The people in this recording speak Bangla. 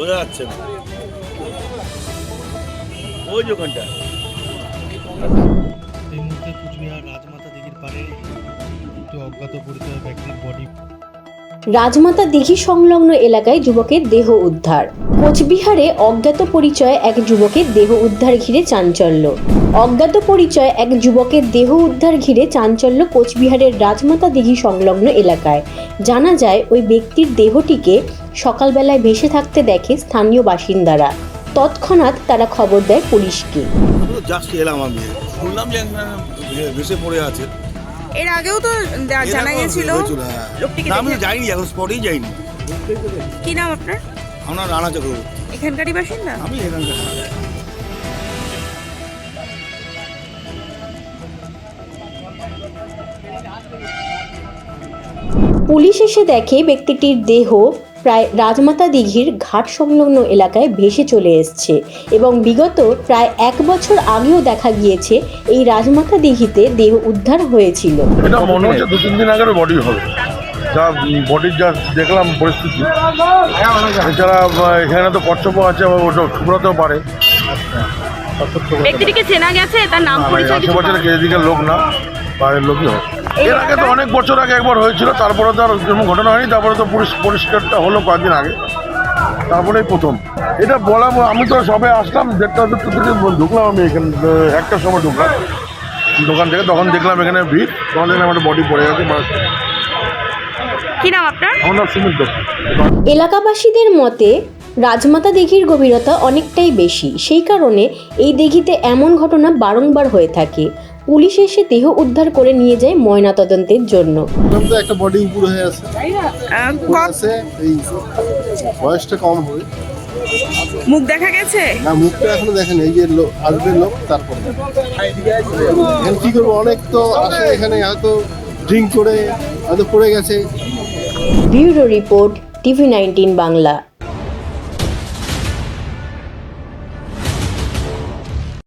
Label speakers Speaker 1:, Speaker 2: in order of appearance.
Speaker 1: বোঝা যাচ্ছে না। ওই যে ওখানটা
Speaker 2: এই মুহূর্তে কুচবিহার রাজমাতা দিঘির পারে একটি অজ্ঞাত পরিচয় ব্যক্তির বডি
Speaker 3: রাজমাতা দিঘি সংলগ্ন এলাকায় যুবকের দেহ উদ্ধার। কোচবিহারে অজ্ঞাত পরিচয় এক যুবকের দেহ উদ্ধার ঘিরে চাঞ্চল্য। অজ্ঞাত পরিচয় এক যুবকের দেহ উদ্ধার ঘিরে চাঞ্চল্য কোচবিহারের রাজমাতা দিঘি সংলগ্ন এলাকায়। জানা যায় ওই ব্যক্তির দেহটিকে সকালবেলায় ভেসে থাকতে দেখে স্থানীয় বাসিন্দারা। তৎক্ষণাৎ তারা খবর দেয় পুলিশকে।
Speaker 1: জাস্ট এলাম আমি। শুনলাম যে ভেসে পড়ে আছে।
Speaker 4: এর আগেও তো জানা
Speaker 1: হয়েছিল, হ্যাঁ।
Speaker 4: লোকটিকে
Speaker 1: আমি যাইনি এখন স্পটেই যাইনি।
Speaker 4: কি নাম আপনার?
Speaker 1: আমরা রানা চক্রবর্তী।
Speaker 4: এখানকারই বাসিন্দা?
Speaker 1: আমি এখানকার
Speaker 3: পুলিশ এসে দেখে ব্যক্তিটির দেহ প্রায় রাজমাতা দিঘির ঘাট সংলগ্ন এলাকায় ভেসে চলে এসছে এবং বিগত প্রায় এক বছর আগেও দেখা গিয়েছে এই রাজমাতা দিঘিতে দেহ উদ্ধার হয়েছিল।
Speaker 5: এটা মনে হচ্ছে দু তিন দিন আগের বডি হবে। যা বডির যা দেখলাম পরিস্থিতি এছাড়া এখানে তো কচ্ছপ আছে ওটা পারে।
Speaker 4: ব্যক্তিটিকে চেনা গেছে তার নাম পরিচয়
Speaker 5: আশেপাশের লোক না। বাইরের লোকই হয়। এর আগে তো অনেক বছর আগে একবার হয়েছিল তারপরে তো আর যেমন ঘটনা হয়নি তারপরে তো পরিষ- পরিষ্কারটা হলো কয়েকদিন আগে। তারপরেই প্রথম। এটা বলা আমি তো সবে আসলাম দেড়টা দুটো থেকে ঢুকলাম আমি এখানে একটার সময় ঢুকলাম। দোকান থেকে তখন দেখলাম এখানে ভিড় তখন দেখলাম একটা বডি পড়ে গেছে
Speaker 3: এলাকাবাসীদের মতে রাজমাতা দিঘির গভীরতা অনেকটাই বেশি। সেই কারণে এই দিঘিতে এমন ঘটনা বারংবার হয়ে থাকে। পুলিশ এসে দেহ উদ্ধার করে নিয়ে যায় ময়নাতদন্তের জন্য।
Speaker 6: তো একটা বডি উপর হয়ে আছে। এই বয়সটা কম হবে।
Speaker 4: মুখ দেখা গেছে?
Speaker 6: না মুখটা এখনও দেখেন এই যে লোক আসবে লোক তারপরে। কি করব অনেক তো আসে এখানে হয়তো ড্রিঙ্ক করে হয়তো পড়ে গেছে।
Speaker 3: Bureau report TV nineteen Bangla.